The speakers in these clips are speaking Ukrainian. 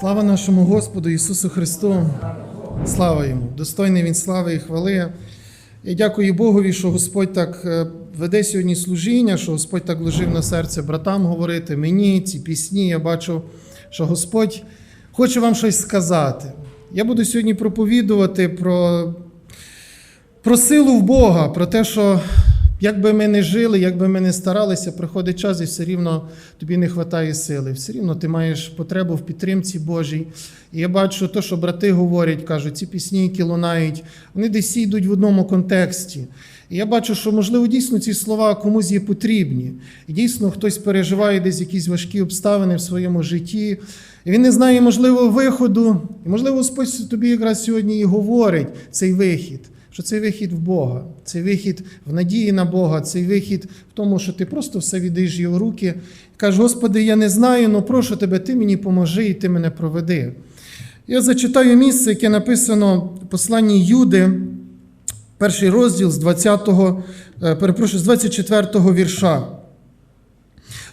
Слава нашому Господу Ісусу Христу! Слава Йому! Достойний Він слави і хвали. Я дякую Богові, що Господь так е, веде сьогодні служіння, що Господь так ложив на серце братам говорити, мені ці пісні. Я бачу, що Господь хоче вам щось сказати. Я буду сьогодні проповідувати про, про силу в Бога, про те, що як би ми не жили, як би ми не старалися, приходить час і все рівно тобі не вистачає сили. Все рівно ти маєш потребу в підтримці Божій. І я бачу, те, що брати говорять, кажуть, ці пісні, які лунають, вони десь йдуть в одному контексті. І я бачу, що, можливо, дійсно ці слова комусь є потрібні. І дійсно хтось переживає десь якісь важкі обставини в своєму житті. І він не знає, можливо, виходу. І, можливо, Господь тобі якраз сьогодні і говорить цей вихід що цей вихід в Бога, цей вихід в надії на Бога, цей вихід в тому, що ти просто все віддаєш його руки. І кажеш, Господи, я не знаю, але прошу тебе, ти мені поможи і ти мене проведи. Я зачитаю місце, яке написано в посланні Юди, перший розділ з 20, перепрошую, з 24 вірша.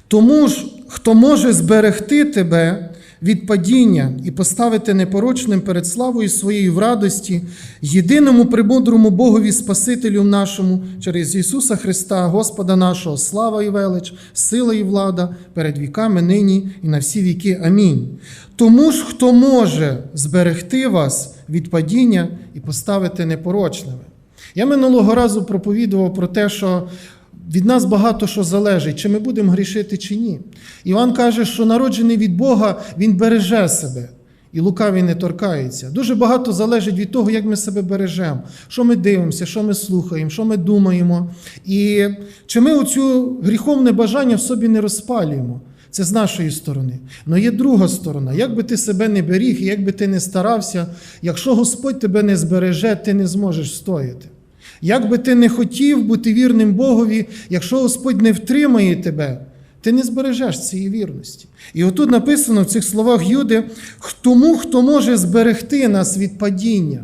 Тому ж, хто може зберегти тебе від падіння і поставити непорочним перед славою своєю в радості, єдиному примудрому Богові Спасителю нашому через Ісуса Христа, Господа нашого, слава і велич, сила і влада перед віками нині і на всі віки. Амінь. Тому ж, хто може зберегти вас від падіння і поставити непорочними. Я минулого разу проповідував про те, що від нас багато що залежить, чи ми будемо грішити, чи ні. Іван каже, що народжений від Бога, він береже себе. І лукавий не торкається. Дуже багато залежить від того, як ми себе бережемо, що ми дивимося, що ми слухаємо, що ми думаємо. І чи ми оцю гріховне бажання в собі не розпалюємо. Це з нашої сторони. Але є друга сторона. Як би ти себе не беріг, як би ти не старався, якщо Господь тебе не збереже, ти не зможеш стояти. Як би ти не хотів бути вірним Богові, якщо Господь не втримає тебе, ти не збережеш цієї вірності. І отут написано в цих словах Юди: тому, хто може зберегти нас від падіння.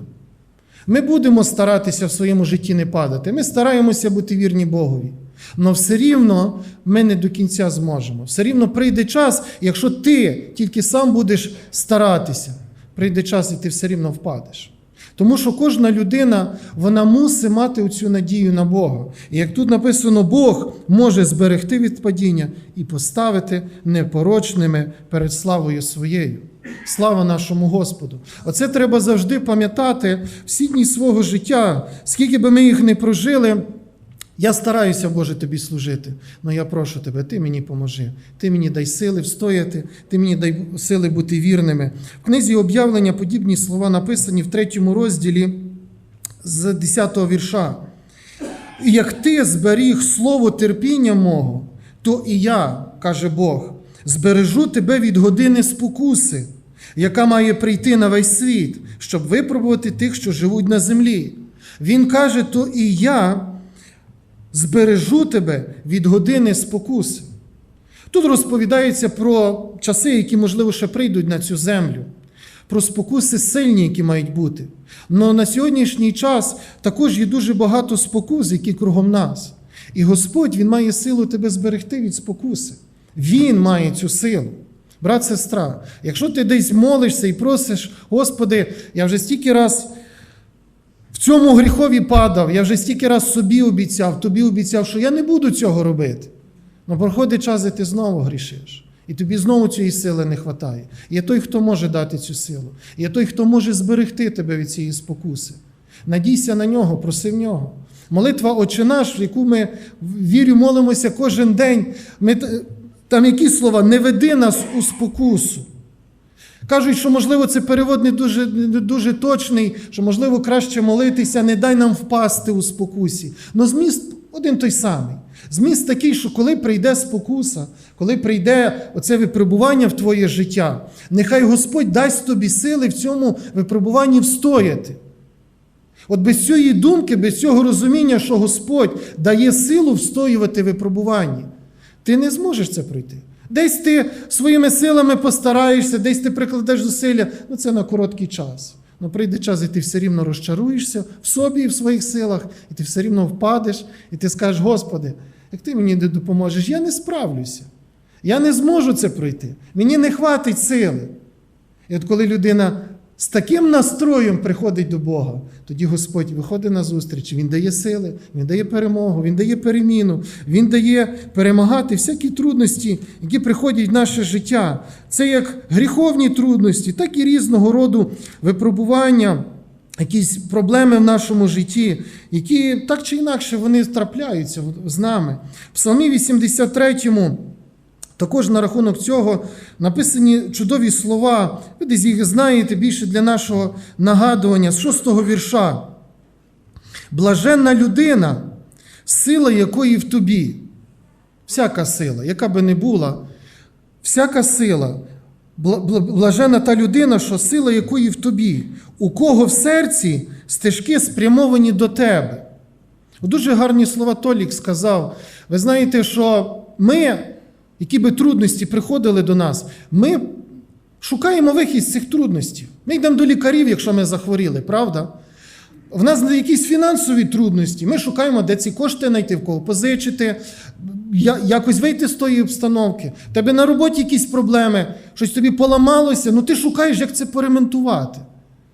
Ми будемо старатися в своєму житті не падати. Ми стараємося бути вірні Богові. Але все рівно ми не до кінця зможемо. Все рівно прийде час, якщо ти тільки сам будеш старатися, прийде час, і ти все рівно впадеш. Тому що кожна людина вона мусить мати цю надію на Бога. І як тут написано, Бог може зберегти від падіння і поставити непорочними перед славою своєю. Слава нашому Господу! Оце треба завжди пам'ятати всі дні свого життя, скільки би ми їх не прожили. Я стараюся, Боже, тобі служити, але я прошу тебе, ти мені поможи. Ти мені дай сили встояти, ти мені дай сили бути вірними. В книзі об'явлення подібні слова написані в третьому розділі з 10-го вірша. Як ти зберіг слово терпіння мого, то і я, каже Бог, збережу тебе від години спокуси, яка має прийти на весь світ, щоб випробувати тих, що живуть на землі. Він каже, то і я збережу тебе від години спокуси. Тут розповідається про часи, які, можливо, ще прийдуть на цю землю, про спокуси сильні, які мають бути. Але на сьогоднішній час також є дуже багато спокус, які кругом нас. І Господь Він має силу тебе зберегти від спокуси. Він має цю силу. Брат, сестра, якщо ти десь молишся і просиш, Господи, я вже стільки раз цьому гріхові падав, я вже стільки раз собі обіцяв, тобі обіцяв, що я не буду цього робити. Ну проходить час, і ти знову грішиш. І тобі знову цієї сили не вистачає. Є той, хто може дати цю силу. Є той, хто може зберегти тебе від цієї спокуси. Надійся на нього, проси в нього. Молитва Отче наш, в яку ми вірю, молимося кожен день. Ми, Там які слова? Не веди нас у спокусу. Кажуть, що, можливо, це перевод не дуже не дуже точний, що, можливо, краще молитися, не дай нам впасти у спокусі. Но зміст один той самий. Зміст такий, що коли прийде спокуса, коли прийде оце випробування в твоє життя, нехай Господь дасть тобі сили в цьому випробуванні встояти. От без цієї думки, без цього розуміння, що Господь дає силу встоювати випробуванні, ти не зможеш це пройти. Десь ти своїми силами постараєшся, десь ти прикладеш зусилля, ну це на короткий час. Ну прийде час, і ти все рівно розчаруєшся в собі і в своїх силах, і ти все рівно впадеш, і ти скажеш, Господи, як ти мені не допоможеш, я не справлюся. Я не зможу це пройти. Мені не хватить сили. І от коли людина з таким настроєм приходить до Бога, тоді Господь виходить на зустріч, Він дає сили, Він дає перемогу, Він дає переміну, Він дає перемагати всякі трудності, які приходять в наше життя. Це як гріховні трудності, так і різного роду випробування. Якісь проблеми в нашому житті, які так чи інакше вони трапляються з нами. В Псалмі 83 також на рахунок цього написані чудові слова. Ви десь їх знаєте більше для нашого нагадування з шостого вірша. Блаженна людина, сила якої в тобі. Всяка сила, яка би не була, всяка сила. Бла- бла- Блажена та людина, що сила якої в тобі, у кого в серці стежки спрямовані до тебе. Дуже гарні слова Толік сказав. Ви знаєте, що ми, які би трудності приходили до нас, ми шукаємо вихід з цих трудностей. Ми йдемо до лікарів, якщо ми захворіли, правда? В нас якісь фінансові трудності. Ми шукаємо, де ці кошти знайти, в кого позичити, якось вийти з тої обстановки. В Тебе на роботі якісь проблеми, щось тобі поламалося, ну ти шукаєш, як це поремонтувати.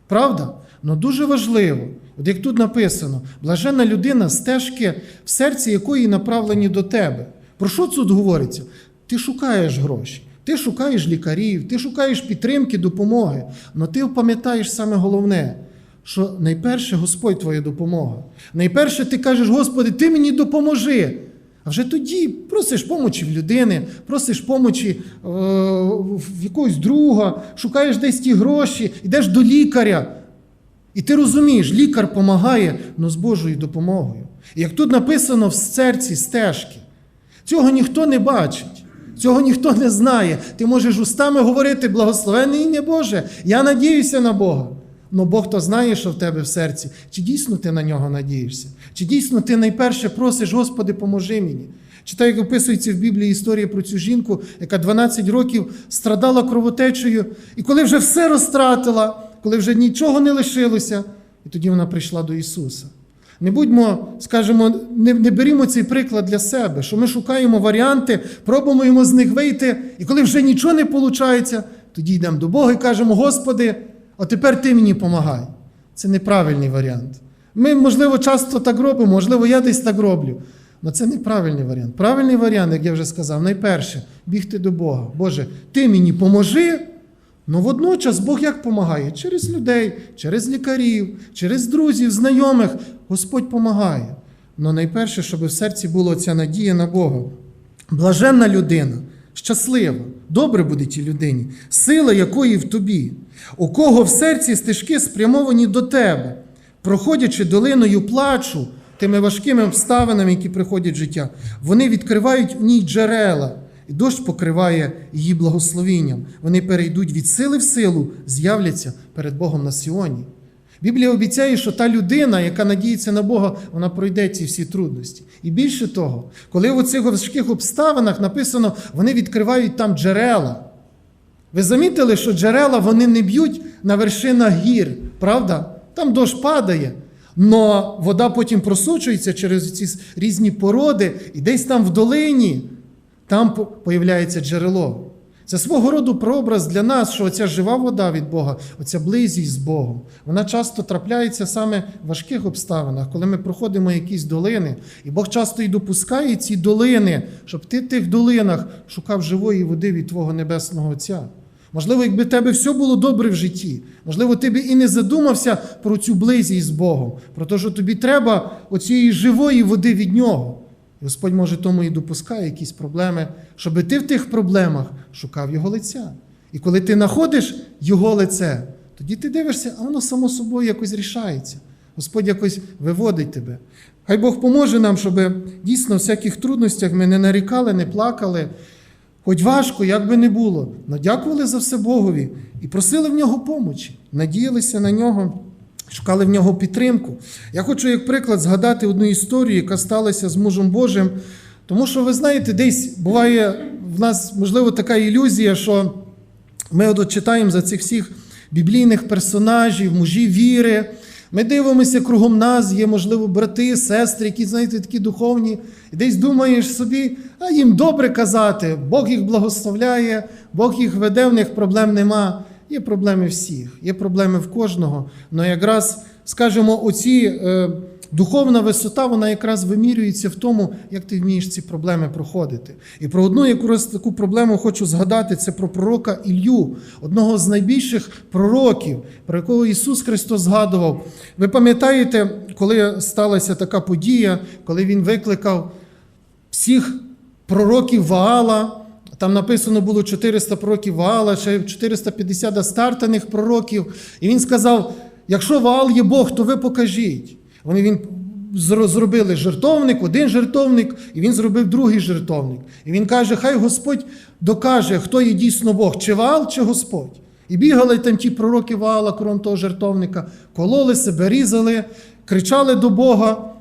Правда? Ну дуже важливо, от як тут написано, блаженна людина, стежки в серці якої направлені до тебе. Про що тут говориться? Ти шукаєш гроші, ти шукаєш лікарів, ти шукаєш підтримки, допомоги. Але ти пам'ятаєш саме головне, що найперше Господь твоя допомога. Найперше ти кажеш, Господи, ти мені допоможи. А вже тоді просиш помочі в людини, просиш помочі е, в якогось друга, шукаєш десь ті гроші, йдеш до лікаря. І ти розумієш, лікар допомагає, але з Божою допомогою. І як тут написано в серці стежки, цього ніхто не бачить, цього ніхто не знає. Ти можеш устами говорити, благословенне ім'я Боже, я надіюся на Бога. Но Бог то знає, що в тебе в серці. Чи дійсно ти на нього надієшся? Чи дійсно ти найперше просиш, Господи, поможи мені? Читаю, як описується в Біблії історія про цю жінку, яка 12 років страдала кровотечею, і коли вже все розтратила, коли вже нічого не лишилося, і тоді вона прийшла до Ісуса. Не будьмо, скажімо, не, не берімо цей приклад для себе, що ми шукаємо варіанти, пробуємо з них вийти, і коли вже нічого не виходить, тоді йдемо до Бога і кажемо: Господи, а тепер ти мені помагай. Це неправильний варіант. Ми, можливо, часто так робимо, можливо, я десь так роблю. Але це неправильний варіант. Правильний варіант, як я вже сказав, найперше бігти до Бога. Боже, ти мені поможи. Ну водночас Бог як помагає? Через людей, через лікарів, через друзів, знайомих. Господь помагає. Але найперше, щоб в серці була ця надія на Бога. Блаженна людина, щаслива, добре буде тій людині, сила якої в тобі, у кого в серці стежки спрямовані до тебе, проходячи долиною плачу, тими важкими обставинами, які приходять в життя, вони відкривають в ній джерела, і дощ покриває її благословінням. Вони перейдуть від сили в силу, з'являться перед Богом на Сіоні. Біблія обіцяє, що та людина, яка надіється на Бога, вона пройде ці всі трудності. І більше того, коли в цих важких обставинах написано, вони відкривають там джерела. Ви замітили, що джерела вони не б'ють на вершинах гір, правда? Там дощ падає, але вода потім просочується через ці різні породи, і десь там в долині там по- появляється джерело. Це свого роду прообраз для нас, що оця жива вода від Бога, оця близість з Богом, вона часто трапляється саме в важких обставинах, коли ми проходимо якісь долини, і Бог часто і допускає ці долини, щоб ти в тих долинах шукав живої води від Твого Небесного Отця. Можливо, якби в тебе все було добре в житті, можливо, ти би і не задумався про цю близість з Богом, про те, що тобі треба оцієї живої води від нього. Господь може тому і допускає якісь проблеми, щоб ти в тих проблемах шукав Його лиця. І коли ти знаходиш Його лице, тоді ти дивишся, а воно само собою якось рішається. Господь якось виводить тебе. Хай Бог поможе нам, щоб дійсно в всяких трудностях ми не нарікали, не плакали. Хоч важко, як би не було, але дякували за все Богові і просили в нього помочі, надіялися на нього, шукали в нього підтримку. Я хочу, як приклад, згадати одну історію, яка сталася з мужем Божим. Тому що, ви знаєте, десь буває в нас, можливо, така ілюзія, що ми от читаємо за цих всіх біблійних персонажів, мужів віри. Ми дивимося кругом нас, є, можливо, брати, сестри, які, знаєте, такі духовні. І десь думаєш собі, а їм добре казати, Бог їх благословляє, Бог їх веде, в них проблем нема. Є проблеми всіх, є проблеми в кожного. Але якраз, скажімо, оці е, духовна висота, вона якраз вимірюється в тому, як ти вмієш ці проблеми проходити. І про одну якраз таку проблему хочу згадати: це про пророка Ілью, одного з найбільших пророків, про якого Ісус Христос згадував. Ви пам'ятаєте, коли сталася така подія, коли Він викликав всіх пророків Ваала. Там написано було 400 пророків Ваала, ще 450 астартаних пророків. І він сказав: якщо Ваал є Бог, то ви покажіть. Вони він зробили жертовник, один жертовник, і він зробив другий жертовник. І він каже: Хай Господь докаже, хто є дійсно Бог, чи Ваал, чи Господь. І бігали там ті пророки Ваала, крім того жертовника, кололи себе, різали, кричали до Бога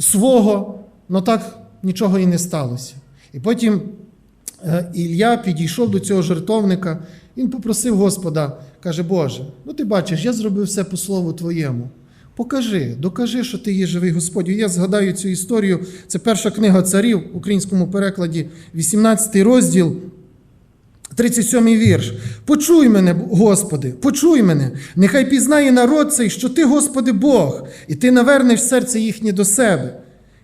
свого, але так нічого і не сталося. І потім Ілля підійшов до цього жертовника, він попросив Господа, каже, Боже, ну ти бачиш, я зробив все по слову Твоєму. Покажи, докажи, що ти є живий Господь. Я згадаю цю історію. Це перша книга царів в українському перекладі, 18 розділ. 37 вірш. Почуй мене, Господи, почуй мене. Нехай пізнає народ цей, що ти, Господи, Бог, і ти навернеш серце їхнє до себе.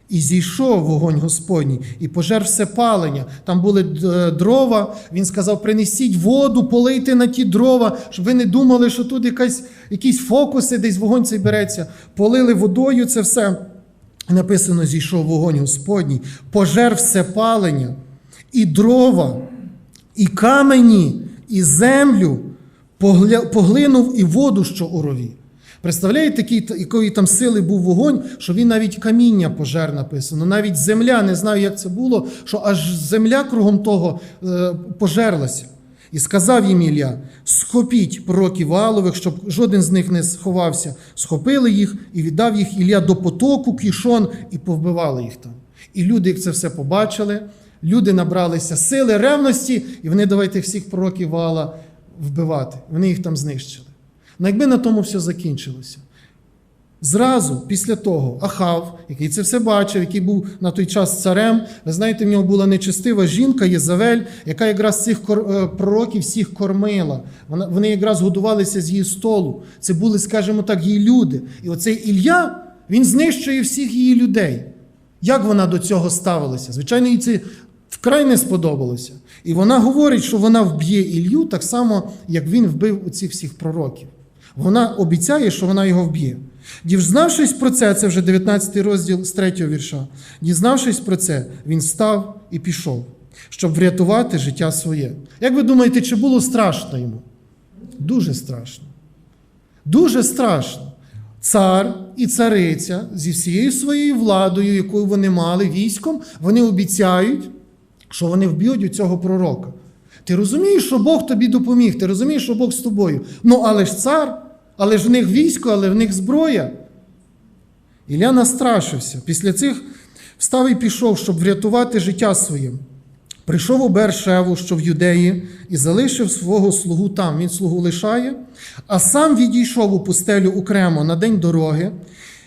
І зійшов вогонь Господній, і пожер все палення. Там були е, дрова. Він сказав: принесіть воду, полийте на ті дрова, щоб ви не думали, що тут якась, якісь фокуси, десь вогонь цей береться. Полили водою це все. Написано: зійшов вогонь Господній, пожер все палення, і дрова, і камені, і землю поглинув і воду, що у рові. Представляєте, якої там сили був вогонь, що він навіть каміння пожер написано, навіть земля, не знаю, як це було, що аж земля кругом того е, пожерлася. І сказав їм Ілля: схопіть пророків Ваалових, щоб жоден з них не сховався. Схопили їх і віддав їх Ілля до потоку кішон і повбивали їх там. І люди, як це все побачили, люди набралися сили, ревності, і вони давайте всіх пророків Ваала вбивати. Вони їх там знищили. Ну якби на тому все закінчилося. Зразу після того Ахав, який це все бачив, який був на той час царем, ви знаєте, в нього була нечестива жінка Єзавель, яка якраз цих е, пророків всіх кормила. Вони якраз годувалися з її столу. Це були, скажімо так, її люди. І оцей Ілля, він знищує всіх її людей. Як вона до цього ставилася? Звичайно, їй це вкрай не сподобалося. І вона говорить, що вона вб'є Ілью так само, як він вбив оцих всіх пророків. Вона обіцяє, що вона його вб'є. Дізнавшись про це, це вже 19 розділ з 3 вірша. Дізнавшись про це, він встав і пішов, щоб врятувати життя своє. Як ви думаєте, чи було страшно йому? Дуже страшно. Дуже страшно. Цар і цариця зі всією своєю владою, яку вони мали військом, вони обіцяють, що вони вб'ють у цього пророка. Ти розумієш, що Бог тобі допоміг, ти розумієш, що Бог з тобою. Ну, але ж цар, але ж в них військо, але в них зброя. Ілля настрашився. Після цих встав і пішов, щоб врятувати життя своє. Прийшов у Бершеву, що в Юдеї, і залишив свого слугу там. Він слугу лишає, а сам відійшов у пустелю окремо на день дороги,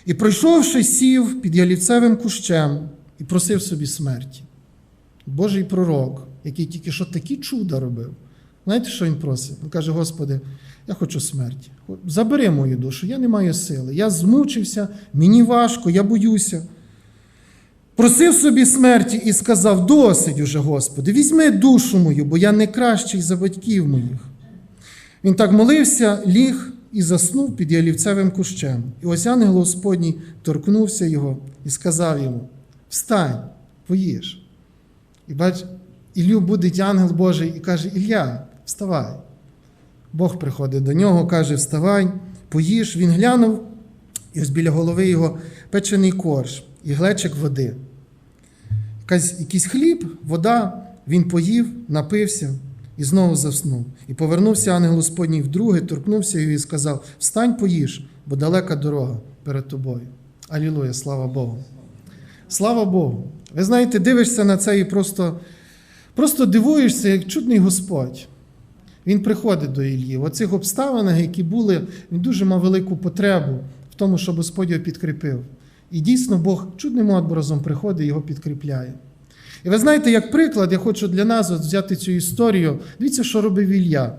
і, пройшовши, сів під ялівцевим кущем і просив собі смерті. Божий пророк, який тільки що такі чуда робив. Знаєте, що він просить? Він каже: Господи, я хочу смерті. Забери мою душу, я не маю сили. Я змучився, мені важко, я боюся. Просив собі смерті і сказав: досить уже, Господи, візьми душу мою, бо я не кращий за батьків моїх. Він так молився, ліг і заснув під ялівцевим кущем. І ось ангел Господній торкнувся його і сказав йому: Встань, поїж. І бач, Іллю будить ангел Божий і каже: Ілля, вставай. Бог приходить до нього, каже: Вставай, поїж. Він глянув, і ось біля голови його печений корж і глечик води. Якийсь хліб, вода, він поїв, напився і знову заснув. І повернувся ангел Господній вдруге, торкнувся його і сказав: Встань, поїж, бо далека дорога перед тобою. Алілуя, слава Богу. Слава Богу. Ви знаєте, дивишся на це і просто, просто дивуєшся, як чудний Господь. Він приходить до Ілії. В оцих обставинах, які були, він дуже мав велику потребу в тому, щоб Господь його підкріпив. І дійсно Бог чудним образом приходить і його підкріпляє. І ви знаєте, як приклад, я хочу для нас от взяти цю історію. Дивіться, що робив Ілля.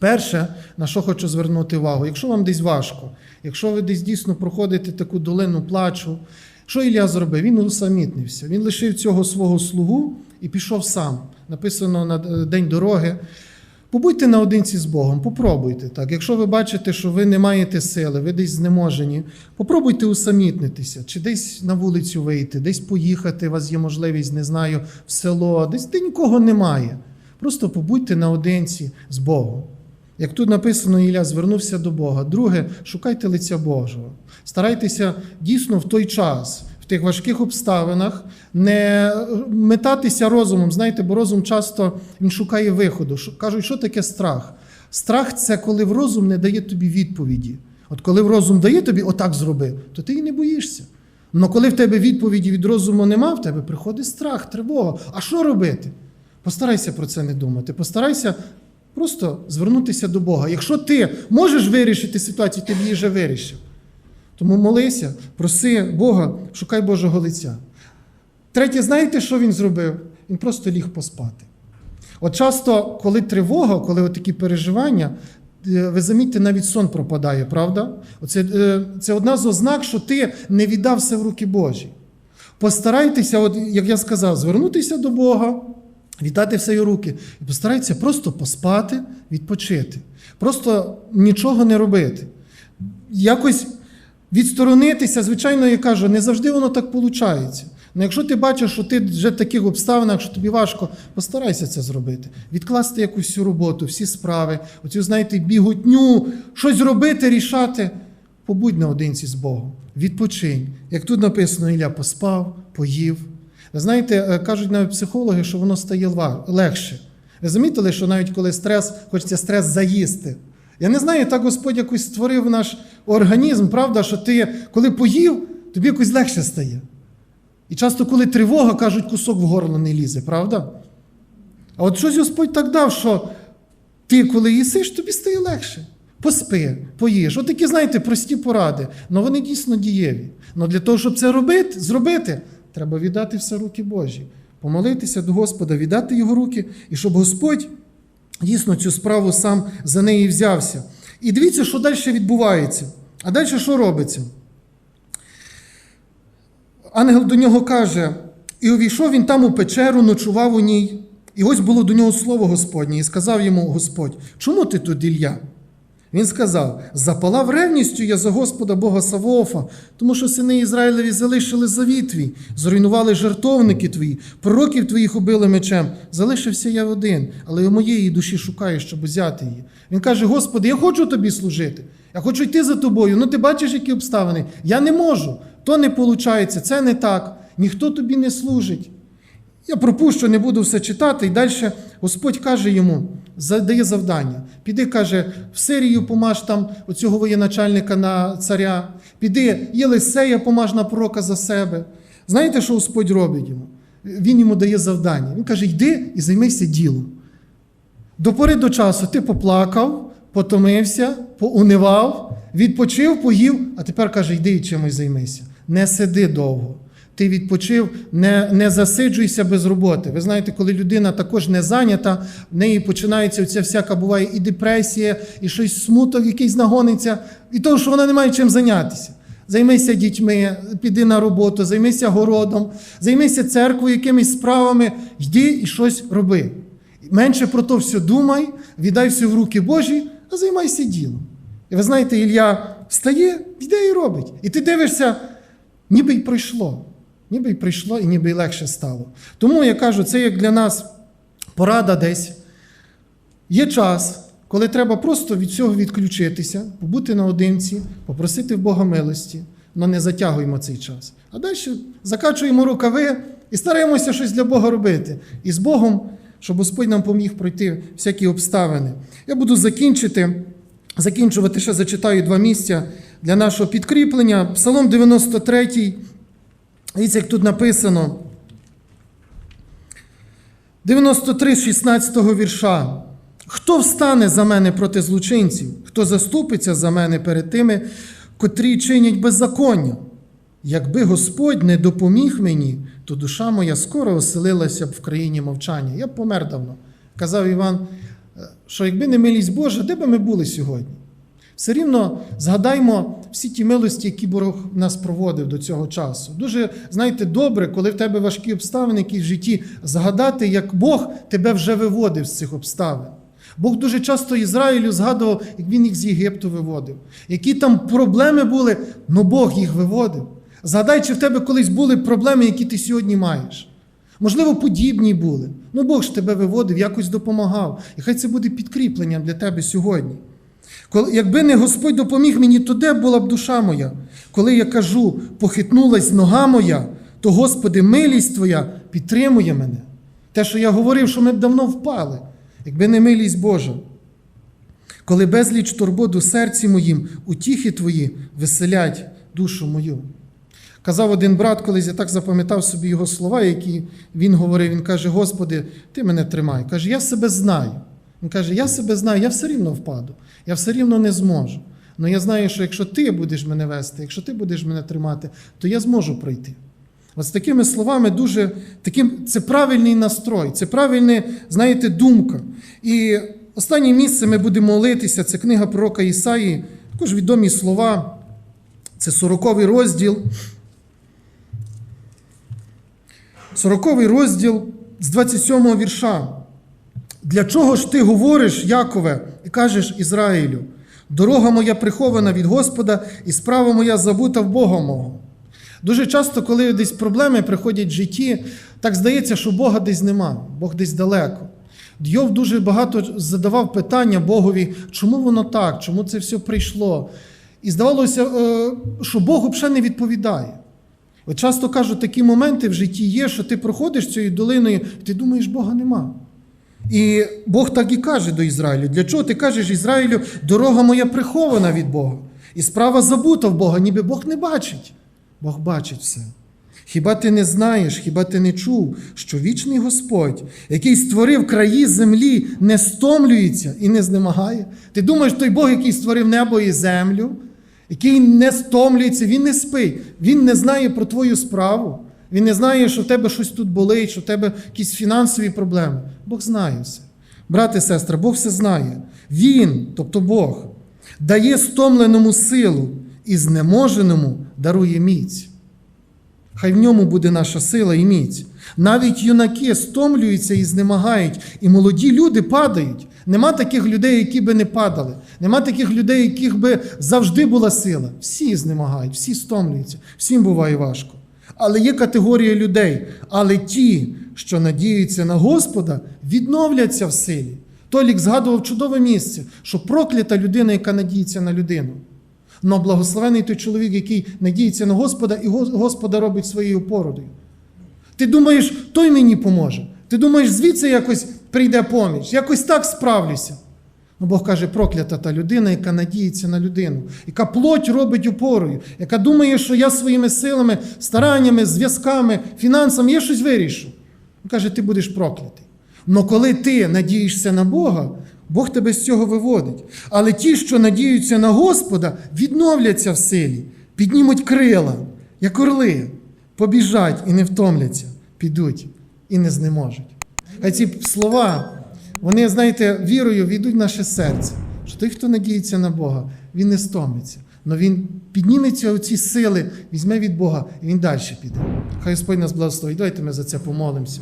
Перше, на що хочу звернути увагу, якщо вам десь важко, якщо ви десь дійсно проходите таку долину плачу, що Ілля зробив? Він усамітнився. Він лишив цього свого слугу і пішов сам. Написано на е, день дороги. Побудьте наодинці з Богом, попробуйте так. Якщо ви бачите, що ви не маєте сили, ви десь знеможені, попробуйте усамітнитися, чи десь на вулицю вийти, десь поїхати, у вас є можливість, не знаю, в село, десь де нікого немає. Просто побудьте наодинці з Богом. Як тут написано, Ілля звернувся до Бога. Друге, шукайте лиця Божого. Старайтеся дійсно в той час, в тих важких обставинах, не метатися розумом. Знаєте, бо розум часто він шукає виходу. Кажуть, що таке страх? Страх це коли в розум не дає тобі відповіді. От коли в розум дає тобі отак зроби, то ти і не боїшся. Але коли в тебе відповіді від розуму нема, в тебе приходить страх, тривога. А що робити? Постарайся про це не думати. Постарайся просто звернутися до Бога. Якщо ти можеш вирішити ситуацію, ти б її вже вирішив. Тому молися, проси Бога, шукай Божого лиця. Третє, знаєте, що він зробив? Він просто ліг поспати. От часто, коли тривога, коли такі переживання, е, ви замітьте, навіть сон пропадає, правда? Оце, е, це одна з ознак, що ти не віддав все в руки Божі. Постарайтеся, от, як я сказав, звернутися до Бога, віддати все його руки, і постарайтеся просто поспати, відпочити. Просто нічого не робити. Якось відсторонитися, звичайно, я кажу, не завжди воно так виходить. Ну, якщо ти бачиш, що ти вже в таких обставинах, що тобі важко, постарайся це зробити. Відкласти якусь всю роботу, всі справи, оцю, знаєте, біготню, щось зробити, рішати. Побудь наодинці з Богом, відпочинь. Як тут написано, Ілля поспав, поїв. Ви знаєте, е, кажуть навіть психологи, що воно стає легше. Ви замітили, що навіть коли стрес, хочеться стрес заїсти. Я не знаю, так Господь якось створив наш організм, правда, що ти, коли поїв, тобі якось легше стає. І часто, коли тривога, кажуть, кусок в горло не лізе, правда? А от щось Господь так дав, що ти, коли їсиш, тобі стає легше. Поспи, поїж. От такі, знаєте, прості поради. але вони дійсно дієві. Але для того, щоб це робити, зробити, треба віддати все руки Божі. Помолитися до Господа, віддати його руки, і щоб Господь дійсно цю справу сам за неї взявся. І дивіться, що далі відбувається. А далі що робиться? Ангел до нього каже: і увійшов він там у печеру, ночував у ній. І ось було до нього слово Господнє, і сказав йому Господь: Чому ти тут, Ілля? Він сказав: Запалав ревністю я за Господа Бога Савоофа, тому що сини Ізраїлеві залишили завіт твій, зруйнували жертовники твої, пророків твоїх убили мечем. Залишився я один, але у моєї душі шукаю, щоб взяти її. Він каже: Господи, я хочу тобі служити. Я хочу йти за тобою. Ну ти бачиш, які обставини. Я не можу. То не виходить, це не так. Ніхто тобі не служить. Я пропущу, не буду все читати. І далі Господь каже йому, задає завдання. Піди, каже, в Сирію помаж там оцього воєначальника на царя. Піди, Єлисея помаж на пророка за себе. Знаєте, що Господь робить йому? Він йому дає завдання. Він каже: йди і займися ділом. До пори до часу ти поплакав, потомився, поунивав, відпочив, поїв, а тепер каже, йди і чимось займися. Не сиди довго. Ти відпочив, не, не засиджуйся без роботи. Ви знаєте, коли людина також не зайнята, в неї починається оця всяка буває і депресія, і щось смуток якийсь нагониться, і того, що вона не має чим зайнятися. Займися дітьми, піди на роботу, займися городом, займися церквою, якимись справами, йди і щось роби. Менше про то все думай, віддай все в руки Божі, а займайся ділом. І ви знаєте, Ілля встає, йде і робить. І ти дивишся, ніби й пройшло. Ніби й прийшло, і ніби й легше стало. Тому я кажу, це як для нас порада десь. Є час, коли треба просто від цього відключитися, побути наодинці, попросити в Бога милості, але не затягуємо цей час. А далі закачуємо рукави і стараємося щось для Бога робити. І з Богом, щоб Господь нам поміг пройти всякі обставини. Я буду закінчити, закінчувати ще зачитаю два місця для нашого підкріплення. Псалом 93. Дивіться, як тут написано. 93 16 вірша. Хто встане за мене проти злочинців? Хто заступиться за мене перед тими, котрі чинять беззаконня? Якби Господь не допоміг мені, то душа моя скоро оселилася б в країні мовчання. Я б помер давно. Казав Іван, е, що якби не милість Божа, де би ми були сьогодні? Все рівно згадаймо всі ті милості, які Бог нас проводив до цього часу. Дуже, знаєте, добре, коли в тебе важкі обставини, які в житті, згадати, як Бог тебе вже виводив з цих обставин. Бог дуже часто Ізраїлю згадував, як він їх з Єгипту виводив. Які там проблеми були, але Бог їх виводив. Згадай, чи в тебе колись були проблеми, які ти сьогодні маєш. Можливо, подібні були. Ну Бог ж тебе виводив, якось допомагав. І хай це буде підкріпленням для тебе сьогодні. Якби не Господь допоміг мені, то де була б душа моя? Коли я кажу, похитнулась нога моя, то Господи, милість Твоя підтримує мене. Те, що я говорив, що ми б давно впали, якби не милість Божа. Коли безліч турбот у серці моїм, утіхи Твої веселять душу мою. Казав один брат, колись я так запам'ятав собі його слова, які він говорив. Він каже: Господи, ти мене тримай. Каже, я себе знаю. Він каже, я себе знаю, я все рівно впаду, я все рівно не зможу. Але я знаю, що якщо ти будеш мене вести, якщо ти будеш мене тримати, то я зможу пройти. З такими словами дуже таким, це правильний настрой, це правильна, знаєте, думка. І останнє місце ми будемо молитися, це книга пророка Ісаї, також відомі слова. Це 40 розділ. 40 розділ з 27 вірша. Для чого ж ти говориш, Якове, і кажеш Ізраїлю? Дорога моя прихована від Господа, і справа моя забута в Бога мого. Дуже часто, коли десь проблеми приходять в житті, так здається, що Бога десь нема, Бог десь далеко. Йов дуже багато задавав питання Богові, чому воно так, чому це все прийшло. І здавалося, е, що Бог взагалі не відповідає. От часто кажуть, такі моменти в житті є, що ти проходиш цією долиною, і ти думаєш, Бога нема. І Бог так і каже до Ізраїлю: для чого ти кажеш Ізраїлю, дорога моя прихована від Бога, і справа забута в Бога, ніби Бог не бачить. Бог бачить все. Хіба ти не знаєш, хіба ти не чув, що вічний Господь, який створив краї землі, не стомлюється і не знемагає? Ти думаєш, той Бог, який створив небо і землю, який не стомлюється, він не спить, він не знає про твою справу. Він не знає, що в тебе щось тут болить, що в тебе якісь фінансові проблеми. Бог знає все. Брати і сестри, Бог все знає. Він, тобто Бог, дає стомленому силу і знеможеному дарує міць. Хай в ньому буде наша сила і міць. Навіть юнаки стомлюються і знемагають, і молоді люди падають. Нема таких людей, які би не падали. Нема таких людей, яких би завжди була сила. Всі знемагають, всі стомлюються, всім буває важко. Але є категорія людей. Але ті, що надіються на Господа, відновляться в силі. Толік згадував чудове місце, що проклята людина, яка надіється на людину. Но благословений той чоловік, який надіється на Господа і Господа робить своєю породою. Ти думаєш, той мені поможе. Ти думаєш, звідси якось прийде поміч, якось так справлюся. Ну, Бог каже, проклята та людина, яка надіється на людину, яка плоть робить упорою, яка думає, що я своїми силами, стараннями, зв'язками, фінансами я щось вирішу. Він каже, ти будеш проклятий. Но коли ти надієшся на Бога, Бог тебе з цього виводить. Але ті, що надіються на Господа, відновляться в силі, піднімуть крила, як орли, побіжать і не втомляться, підуть і не знеможуть. Хай ці слова, вони, знаєте, вірою війдуть в наше серце, що той, хто надіється на Бога, він не стомиться. Но він підніметься ці сили, візьме від Бога і він далі піде. Хай Господь нас благословить. Давайте ми за це помолимося.